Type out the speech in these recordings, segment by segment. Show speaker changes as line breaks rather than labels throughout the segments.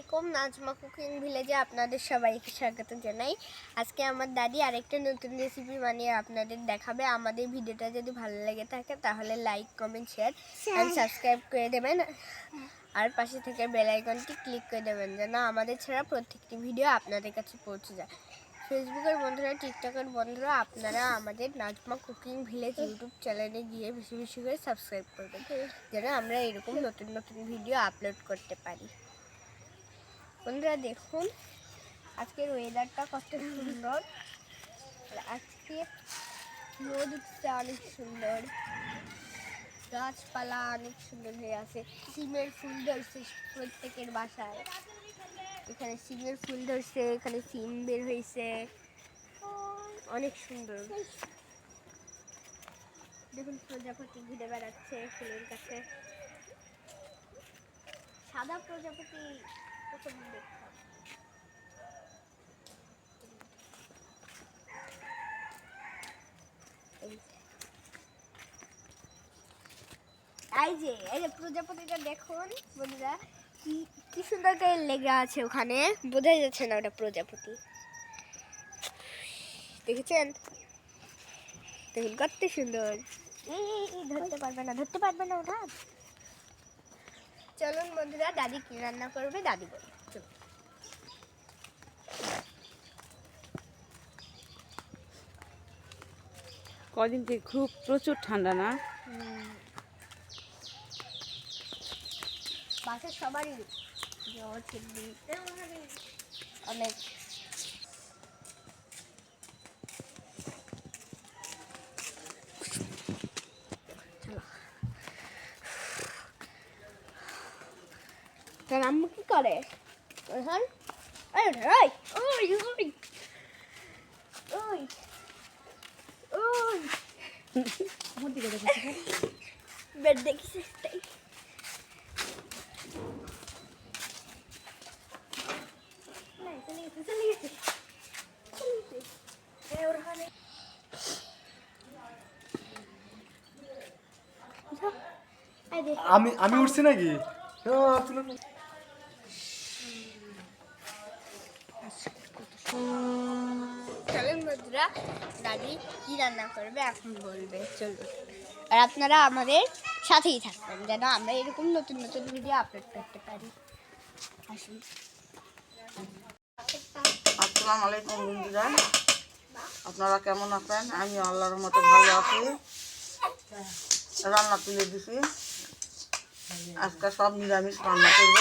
আলাইকুম নাজমা কুকিং ভিলেজে আপনাদের সবাইকে স্বাগত জানাই। আজকে আমার দাদি আরেকটা নতুন রেসিপি বানিয়ে আপনাদের দেখাবে। আমাদের ভিডিওটা যদি ভালো লেগে থাকে তাহলে like comment share and subscribe করে দেবেন। আর পাশে থেকে বেল আইকনটি ক্লিক করে দেবেন যেন আমাদের ছাড়া প্রত্যেকটি ভিডিও আপনাদের কাছে পৌঁছে যায়। ফেসবুকের বন্ধুরা টিকটকের বন্ধুরা আপনারা আমাদের নাজমা কুকিং ভিলেজ ইউটিউব চ্যানেলে গিয়ে বেশি বেশি করে সাবস্ক্রাইব করবেন যেন আমরা এরকম নতুন নতুন ভিডিও আপলোড করতে পারি। বন্ধুরা দেখুন, আজকের ওয়েদারটা কত সুন্দর। আজকে রোদ উঠছে অনেক সুন্দর। গাছপালা অনেক সুন্দর হয়ে আছে। সিমের ফুল ধরছে প্রত্যেকের বাসায়। এখানে সিমের ফুল ধরছে, এখানে সিম বের হয়েছে। অনেক সুন্দর। দেখুন, প্রজাপতি ঘুরে বেড়াচ্ছে ফুলের কাছে। সাদা প্রজাপতি এই যে। এই যে প্রজাপতিটা দেখুন বন্ধুরা কি সুন্দর লেগে আছে ওখানে। বোঝা যাচ্ছে না ওটা প্রজাপতি। দেখেছেন? কত সুন্দর। এই, ধরতে পারবে না ধরতে পারবে না ওটা? চলুন বন্ধুরা দাদি কি রান্না করবে দাদি বলবে
কদিন থেকে খুব প্রচুর ঠান্ডা না?
বাসের সবারই জ্বর অনেক। তোর আম্মু কি করে? এখন ওই ওই। ওই ওই। ওই। ওই
আমার দিকে দেখো
বেড দেখিস তাই।
আমি আমি উঠছি নাকি?
দাদি কি রান্না করবে এখন বলবে, চলুন। আর আপনারা আমাদের সাথেই থাকবেন, যেন আমরা এরকম নতুন নতুন ভিডিও আপলোড করতে পারি। আসুন।
আসসালামু আলাইকুম বন্ধুরা। আপনারা কেমন আছেন? আমি আল্লাহর মতো ভালো আছি। রান্না তুলে দিছি। আজকে সব নিরামিষ রান্না করব।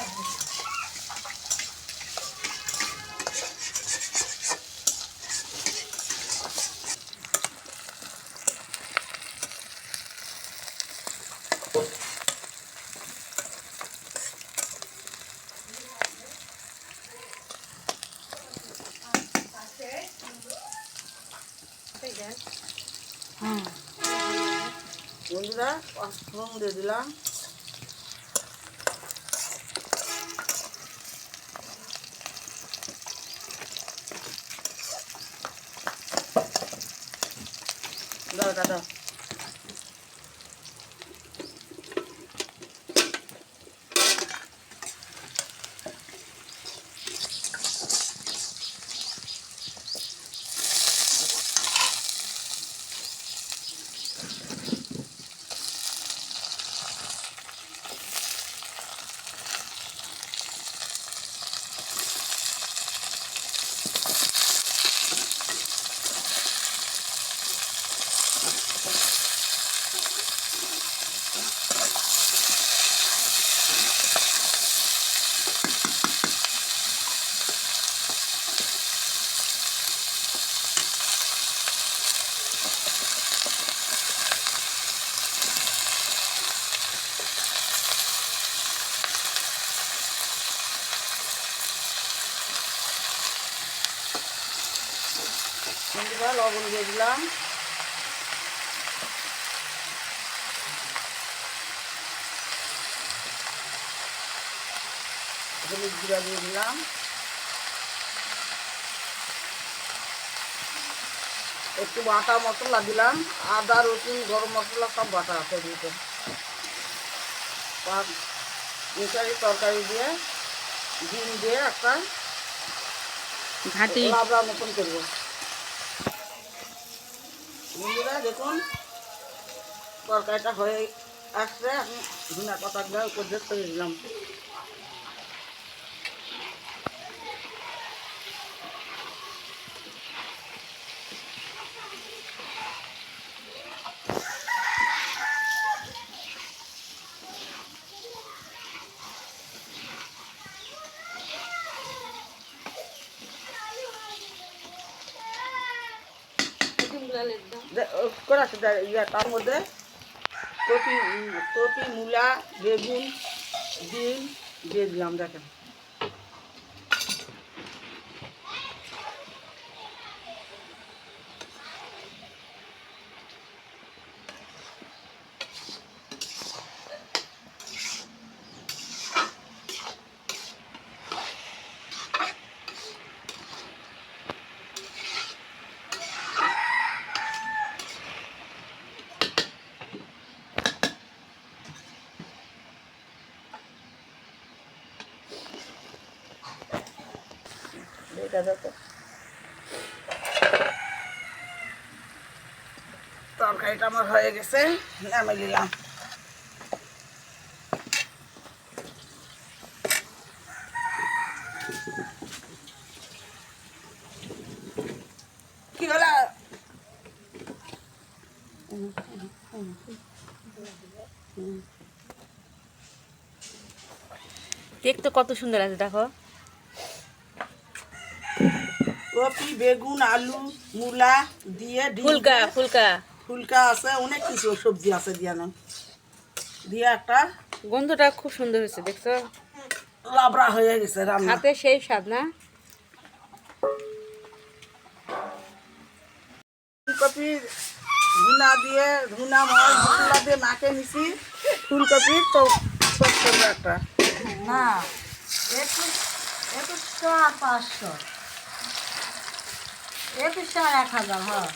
নুন দিয়ে দিলাম। দাও দাদা লবণ দিয়ে দিলাম। হলুদ গুঁড়া দিয়ে দিলাম। একটু বাটা মশলা দিলাম। আদা রসুন গরম মশলা সব বাটা আছে দিতে পাঁচ মিশারি তরকারি দিয়ে ডিম দিয়ে একটা
ঘাটি
লাবড়া মতন করব। বন্ধুরা দেখুন তরকারিটা হয়ে আসছে। আমি ধুনা পাতা দিয়ে উপর দিয়ে করে দিলাম। করে আছে তার মধ্যে কপি মূলা বেগুন ডিম দিয়ে দিলাম দেখেন এটা দেখো। তরকারিটা আমার হয়ে গেছে নামে দিলাম কি হলো?
দেখতে কত সুন্দর আছে, দেখো।
কপি বেগুন আলু মূলা দিয়ে
ফুলকা ফুলকা।
ফুলকা আছে অনেক কিছু সবজি আছে দিয়ে না দিয়ে একটা
গন্ধটা খুব সুন্দর হয়েছে দেখছ?
লাবড়া হয়ে গেছে রান্না।
হাতে সেই স্বাদ না?
ফুলকপি ধুনা দিয়ে ধুনা মাছ মশলা দিয়ে মাখে নিছি। ফুলকপির তো একটা।
না একুশ একুশশো আর পাঁচশো। এক হাজার হ্যাঁ।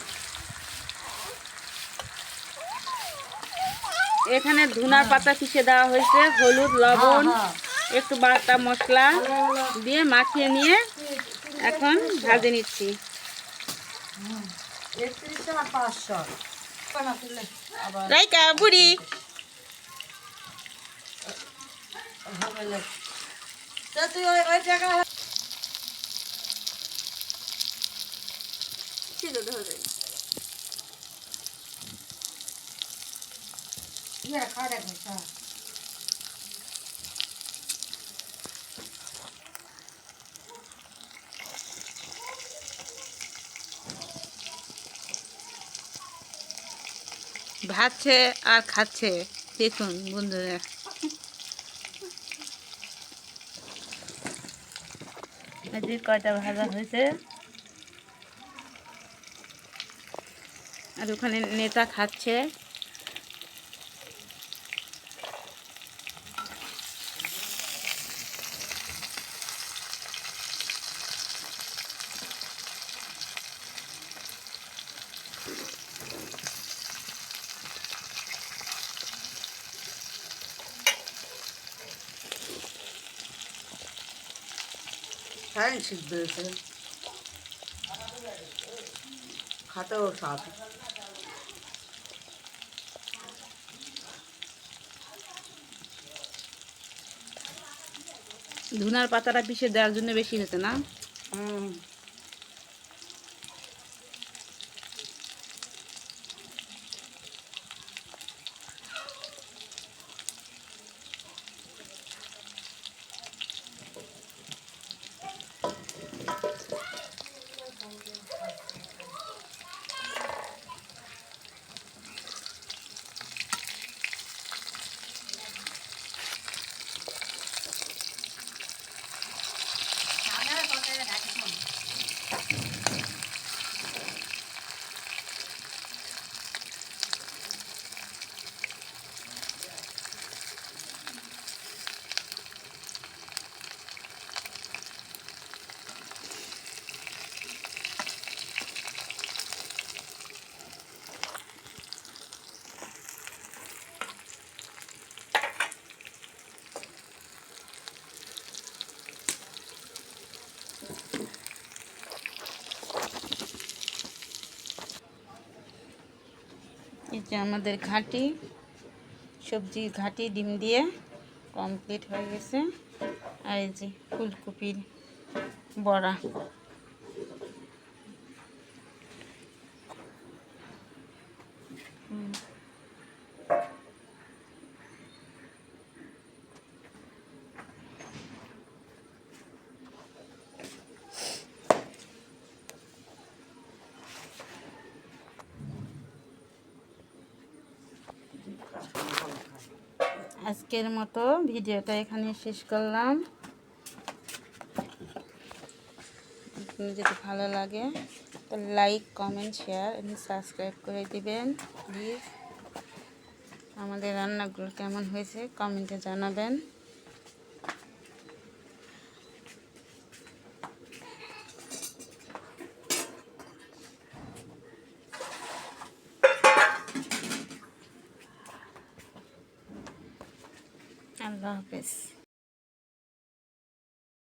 এখানে ধুনার পাতা পিষে দেওয়া হয়েছে হলুদ লবণ
হ্যাঁ।
একটু বাটা মশলা দিয়ে মাখিয়ে নিয়ে এখন ভাজে নিচ্ছি। রাইকা বুড়ি।
তুই ওই ওই
ভাজছে আর খাচ্ছে দেখুন বন্ধুরা। আজকে কয়টা ভাজা হয়েছে? আর ওখানে নেতা খাচ্ছে।
খাতেও স্বাদ
ধুনার পাতাটা পিষে দেওয়ার জন্য বেশি হয়েছে না? যে আমাদের ঘাঁটি। সবজি ঘাঁটি, ডিম দিয়ে কমপ্লিট হয়ে গেছে। আর এই যে ফুলকপির বড়া। আজকের মতো ভিডিওটা এখানে শেষ করলাম। যদি ভালো লাগে, তো লাইক কমেন্ট শেয়ার এবং সাবস্ক্রাইব করে দিবেন। প্লিজ আমাদের রান্নাগুলো কেমন হয়েছে কমেন্টে জানাবেন।